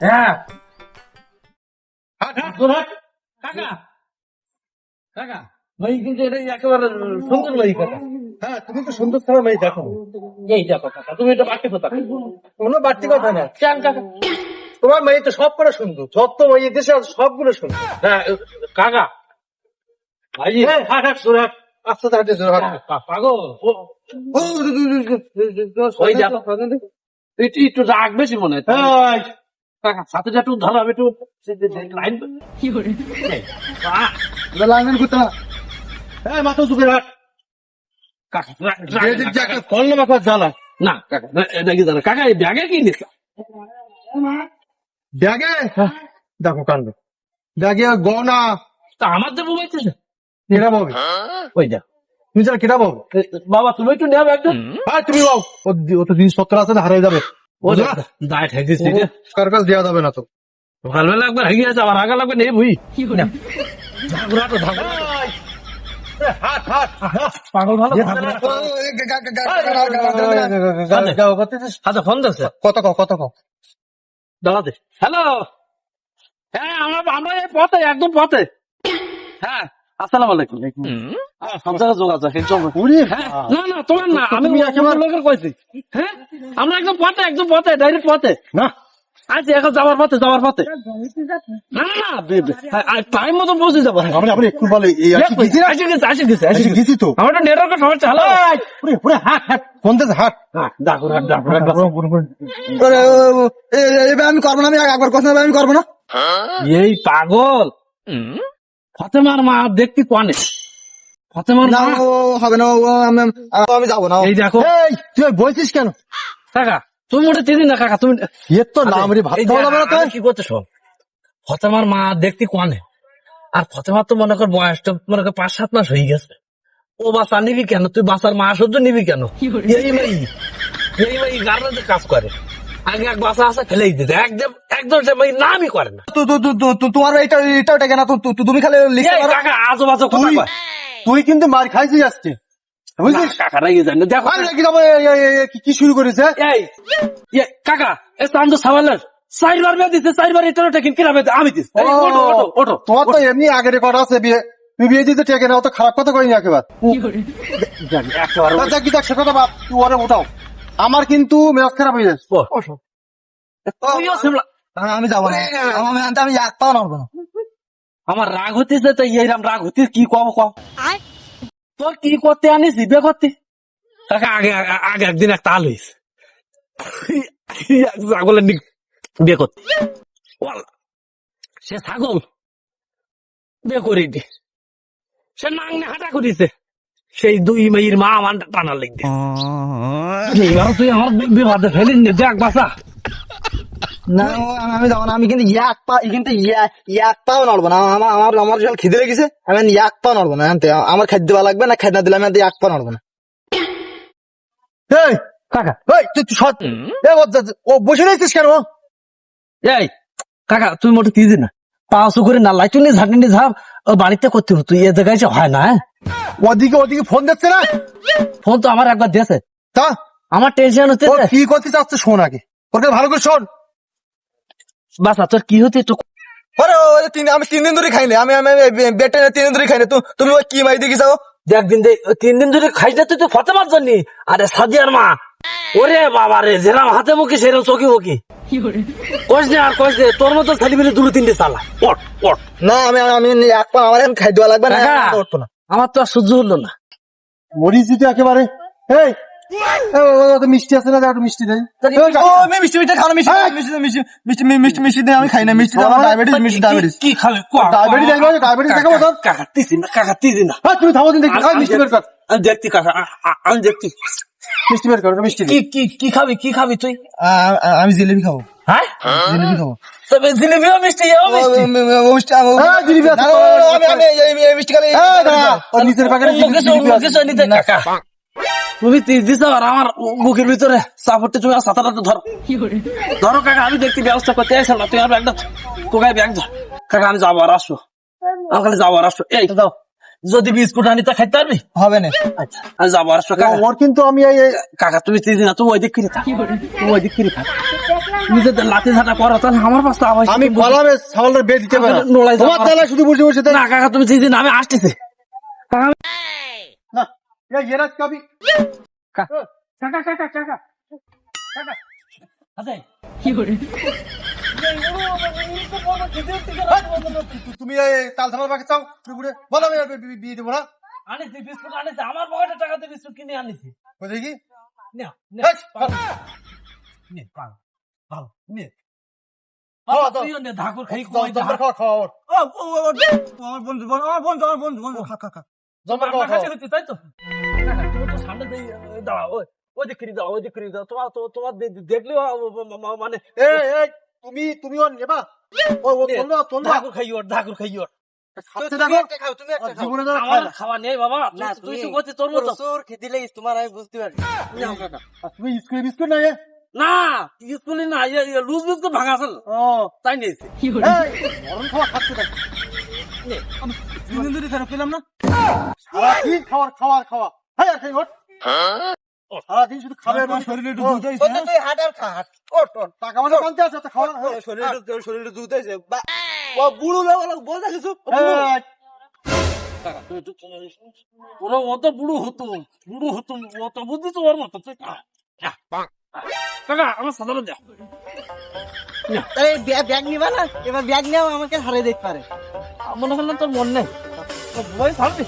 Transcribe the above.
হ্যাঁ। কাকা কাকা ভাই কিন্তু এটা একেবারে সুন্দর ভাই কাকা হ্যাঁ তুমি তো সুন্দর ছাড়া মেয়ে দেখো এই দেখো কাকা তুমি এটা বাড়তি কথা কোনো বাড়তি কথা না কেন কাকা তোমার মেয়ে তো সব করে সুন্দর যত মেয়ে দেশে আছে সবগুলো সুন্দর হ্যাঁ কাকা ভাই হ্যাঁ আস্তে হাঁটে পাগল ওই দেখো। একটু রাগ বেশি মনে হয় একটু ধরো আমি একটু লাইন মাথা রাগ- যে না কাকা ব্যাগে কি নিস ব্যাগে? দেখো কাণ্ড। ব্যাগে গহনা তা আমার দেবো কেটা পাবে? ওই দেখ তুমি যারা কেটা পাবো? বাবা তুমি একটু নেও একদম। হ্যাঁ তুমি পাও ও ও তো জিনিসপত্র আছে না হারিয়ে যাবে। দেওয়া যাবে না তো। সকালবেলা একবার হেগে আছে আবার আগা লাগবে নেই বুঝি আচ্ছা হ্যালো। হ্যাঁ আমরা আমরা এই পথে একদম পথে। হ্যাঁ। আসসালামু আলাইকুম। হ্যাঁ, সব জায়গায় যোগাযোগ এই চল। হ্যাঁ, না না তোমার না আমি লোকের কইছি। হ্যাঁ? আমরা একদম পথে একদম পথে ডাইরেক্ট পথে। না। আচ্ছা এখন যাওয়ার পথে যাওয়ার পথে। না না না টাইম মতো পৌঁছে যাব। আমরা আমরা একটু বলে এই আর কি গেছি না? আসে গেছে আসে গেছে আসে গেছি। তো। আমার তো নেটওয়ার্কের সমস্যা হ্যালো পুরে পুরে হাট আমি করব না আমি একবার কথা আমি করব না? এই পাগল। ফতেমার মা দেখতে কনে ফতেমার মা ও হবে না ও আমি আমি যাব না। এই দেখো। এই তুই বলছিস কেন? কাকা তুমি ওটা চিনি না কাকা? তুমি এর তো নাম রে যে না তো? কি করতে শোন। ফতেমার মা দেখতে কনে আর ফতেমার তো মনে কর বয়স তো মনে কর পাঁচ সাত মাস হয়ে গেছে। ও বাচ্চা নিবি কেন? তুই বাচ্চার মা সহ্য নিবি কেন? এই মাই এই মাই গার্মেন্টে কাজ করে। আগে এক বাচ্চা আছে ফেলেই দিতে একদম একদম সে মাই নামই করে না। তোমার এটা এটা ওটা কেন? তুমি খালি লিখতে পারো? কাকা আজো বাজো কথা তুই তুই কিন্তু মার খাইছিস আজকে বুঝলিস কাকা রেগে যায় দেখো। কি- কি শুরু করেছে? এই কাকা এ সাবালের চারবার মেয়ে দিচ্ছে চারবার এটা ওটা কিন কিনা বেঁধে আমি দিচ্ছি তোমার তো এমনি আগের রেকর্ড আছে বিয়ে তুমি বিয়ে দিতে টেকে নাও তো খারাপ কথা কইনি একেবারে। সে কথা বাপ তুই ওরে উঠাও আমার কিন্তু মেজাজ খারাপ হয়ে যাচ্ছে। ওঠো। আমি যাব না। আমি আমি এক পাও নড়বো না। আমার রাগ হতেছে তো? এইরাম রাগ হতে কি কব কব তোর কি করতে আনিস? বিয়ে করতে কাকা আগে আগে- একদিন একটা আল হয়েছে ছাগলের নিক বিয়ে করতে সে ছাগল। বিয়ে করিনি। সে নাংনে হাঁটা করিছে। সেই দুই মেয়ের মা আমার টানার লেগে এইবার তুই আমার বিবাদে ফেলিস নি দেখ বাসা না আমি যাব না আমি কিন্তু এক পা কিন্তু এক পাও নড়বো না আমার আমার আমার যখন খিদে লেগেছে আমি এক পা নড়বো না আমার খাদ্য দেওয়া লাগবে না খাদ্য দিলে আমি এক পা নড়বো না। এই কাকা এই তুই তুই সৎ। ও বসে রয়েছিস কেন? এই কাকা তুই মোটে তিজি না। পাঁচশো করে না ঝাপ ও বাড়িতে করতে হবে। তুই এ জায়গায় হয় না হ্যাঁ? ওদিকে ওদিকে ফোন দিচ্ছে না? ফোন তো আমার একবার দিয়েছে। তা? আমার টেনশন হচ্ছে কি করতে চাচ্ছে শোন আগে। ওর ভালো করে শোন। বাসা তোর কি হচ্ছে একটু আরে তিন আমি তিন দিন ধরে খাইনি। আমি আমি বেটে তিন দিন ধরে তুমি ওই কি মাই দেখি যাও। তিন দিন ধরে খাইস না তুই তো জন্য। আরে সাজিয়ার মা। ওরে বাবা রে যেরাম হাতে মুখে সেরকম চকি মুখি। কইস না আর কইস না তোর মতো ছেলে মিলে দুটো তিনটে চালা। পট পট। না আমি আমি এক পা আমার খাই দেওয়া লাগবে না কাকা। না। আমার তো আর সহ্য হলো না। মরিস দিতে একেবারে। এই এ, ও, ও, তো মিষ্টি আছে না একটু মিষ্টি দেয়। মিষ্টি মিষ্টি খাও না মিষ্টি মিষ্টি মিষ্টি মিষ্টি মিষ্টি মিষ্টি আমি খাই না মিষ্টি আমার ডায়াবেটিস মিষ্টি ডায়াবেটিস কি খাবে? ডায়াবেটিস দেখব ডায়াবেটিস দেখাবো তোর। কাকা না কাকা না তুমি থামো দিন দেখি মিষ্টি বের কর আমি দেখছি কাকা আ- আ- আমি দেখছি। মিষ্টি বের কর মিষ্টি। কি কি কি খাবি কি খাবি তুই? আমি জিলেবি খাব। হ্যাঁ? জিলেবি খাব। তবে মিষ্টি এও মিষ্টি। ও মিষ্টি আমি হ্যাঁ, জিলিপি আছে। আমি আমি এই- মিষ্টি খালি নিচের প্যাকেটে অন্য কিছু নিতে কাকা। তুমি দিছ আর আমার মুখের ভিতরে চাপড়তে তুমি সাঁতারাতে ধরো। ধরো কাকা আমি দেখতে ব্যবস্থা করতে। আসো না তুই আর ব্যাগটা কোকায় ব্যাগ ধর। কাকা আমি যাব আর আসব। আমি খালি যাব আর আসব। এই দাও যদি বিস্কুট আনি তা খাইতে পারবি? হবে না। আচ্ছা, আর যাবার ওর কিন্তু আমি এই কাকা তুমি চিনি না তুমি ওই দিক ফিরে থাকি। ওই দিক ফিরে থাক। নিজেদের লাঠি ঝাঁটা করো তাহলে আমার পাশে আওয়াজ আমি বলাবে সাওয়ালের বেদ দিতে পারি নোলাই তোমার তালা শুধু বসে বসে না কাকা তুমি চিনি না আমি আসতেছি। না কবি। কাকা কাকা কাকা কাকা কি করে তুমি তাল থামার বাকি চাও ঘুরে বলো আমি বিয়ে দেবো না। আনিছি বিস্কুট আনিছি। আমার পকেটের টাকাতে বিস্কুট কিনে আনিছি। বুঝলি কি দিয়ে দেখলে মানে তুমি তুমি ওর নেবা ও ও তোলবা ধাকুর খাই ওর ধাকুর খাই ওর দেখো। তুমি আর জীবনে ধরো আমার খাওয়া নেই বাবা। তুই- তুই তো করছিস তোর মতো। তোমার আমি বুঝতে পারি। তুমি স্কুলে বিস্কুট না না স্কুলে না ইয়ে লুজ বিস্কুট ভাঙা ও। তাই মরণ খাওয়া খাচ্ছে ফেরত পেলাম না। খাওয়ার খাওয়ার খাওয়া হ্যাঁ? সারাদিন শুধু খাবে শরীরে তুই টাকা মানে কানতে আছে তো খাওয়া হ্যাঁ। শরীরে শরীরে দুধ আছে ও বুড়ো লেভেল বোঝা কিছু ওরা অত বুড়ো। হতো বুড়ো হতো অত বুদ্ধি তো ওর মতো তুই খা। খা। কাকা আমার সাধারণ যা তাহলে ব্যাগ নিবা না? এবার ব্যাগ নেও আমাকে হারিয়ে দেখতে পারে। মনে হল তোর মন নেই। বই থাকবি